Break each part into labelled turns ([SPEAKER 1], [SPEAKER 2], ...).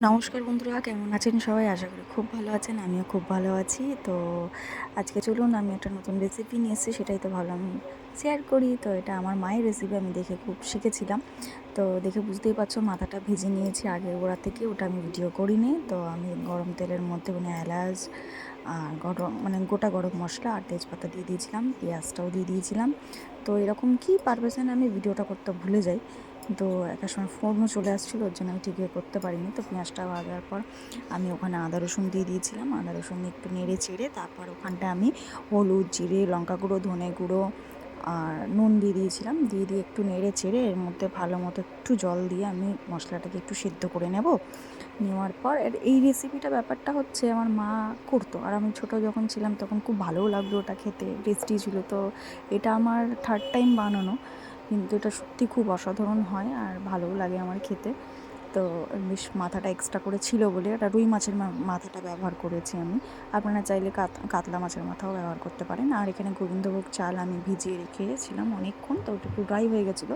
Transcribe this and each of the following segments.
[SPEAKER 1] নমস্কার বন্ধুরা, কেমন আছেন সবাই? আশা করি খুব ভালো আছেন, আমিও খুব ভালো আছি। তো আজকে চলুন, আমি একটা নতুন রেসিপি নিয়ে এসেছি, সেটাই তো ভাবলাম শেয়ার করি। তো এটা আমার মায়ের রেসিপি আমি দেখে খুব শিখেছিলাম। তো দেখে বুঝতেই পারছ, মাথাটা ভেজে নিয়েছি আগে গোড়া থেকে, ওটা আমি ভিডিও করিনি। তো আমি গরম তেলের মধ্যে মানে এলাচ আর গরম মানে গোটা গরম মশলা আর তেজপাতা দিয়ে দিয়েছিলাম, পেঁয়াজটাও দিয়ে দিয়েছিলাম। তো এরকম কি পারপাসে আমি ভিডিওটা করতে ভুলে যাই। তো একটা সময় ফোনও চলে আসছিল, ওর জন্য আমি ঠিক করতে পারিনি। তো পেঁয়াজটা ভাজার পর আমি ওখানে আদা রসুন দিয়ে দিয়েছিলাম। আদা রসুন একটু নেড়ে চেড়ে তারপর ওখানটা আমি হলুদ, জিরে, লঙ্কা গুঁড়ো, ধনে গুঁড়ো আর নুন দিয়ে দিয়েছিলাম। দিয়ে দিয়ে একটু নেড়ে চেড়ে এর মধ্যে ভালো মতো একটু জল দিয়ে আমি মশলাটাকে একটু সিদ্ধ করে নেব। নেওয়ার পর এই রেসিপিটা ব্যাপারটা হচ্ছে আমার মা করতো। আর আমি ছোটো যখন ছিলাম তখন খুব ভালোও লাগল ওটা খেতে, টেস্টি ছিল। তো এটা আমার থার্ড টাইম বানানো। কিন্তু এটা সত্যি খুব অসাধারণ হয় আর ভালোও লাগে আমার খেতে। তো বেশ মাথাটা এক্সট্রা করে ছিল বলে এটা রুই মাছের মাথাটা ব্যবহার করেছি আমি। আপনারা চাইলে কাত- কাতলা মাছের মাথাও ব্যবহার করতে পারেন। আর এখানে গোবিন্দভোগ চাল আমি ভিজিয়ে রেখেছিলাম অনেকক্ষণ, তো ওটা একটু ড্রাই হয়ে গেছিল।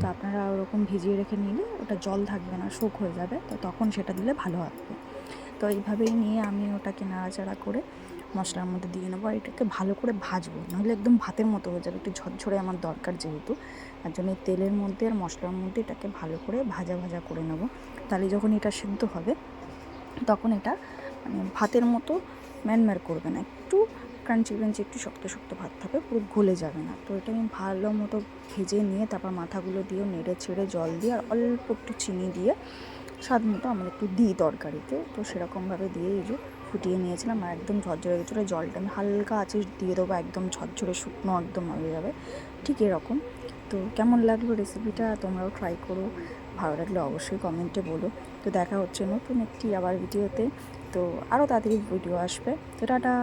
[SPEAKER 1] তো আপনারা ওরকম ভিজিয়ে রেখে নিলে ওটা জল থাকবে না শোক হয়ে যাবে। তো তখন সেটা দিলে ভালো হবে। তো এইভাবেই নিয়ে আমি ওটাকে নাড়াচাড়া করে মশলার মধ্যে দিয়ে নেব আর এটাকে ভালো করে ভাজবো, নাহলে একদম ভাতের মতো হয়ে যাবে। একটু ঝরঝরে আমার দরকার যেহেতু, তার জন্য তেলের মধ্যে আর মশলার মধ্যে এটাকে ভালো করে ভাজা ভাজা করে নেব। তাহলে যখন এটা সিদ্ধ হবে, তখন এটা মানে ভাতের মতো ম্যানম্যার করবে না, একটু ক্রাঞ্চি ক্রাঞ্চি, একটু শক্ত শক্ত ভাত থাকবে, পুরো গলে যাবে না। তো এটা আমি ভালো মতো ভেজে নিয়ে তারপর মাথাগুলো দিয়েও নেড়ে ছেড়ে জল দিয়ে আর অল্প একটু চিনি দিয়ে স্বাদ মতো আমরা একটু দিই তরকারিতে। তো সেরকমভাবে দিয়ে এই যে ফুটিয়ে নিয়েছিলাম আর একদম ঝরঝরে গেছিল জলটা আমি হালকা আছে দিয়ে দেবো, একদম ঝরঝরে শুকনো একদম হয়ে যাবে। ঠিক এরকম। তো কেমন লাগল রেসিপিটা তোমরাও ট্রাই করো। ভালো লাগলে অবশ্যই কমেন্টে বলো। তো দেখা হচ্ছে নতুন একটি আবার ভিডিওতে তো আরও তাড়াতাড়ি ভিডিও আসবে। তো টাটা!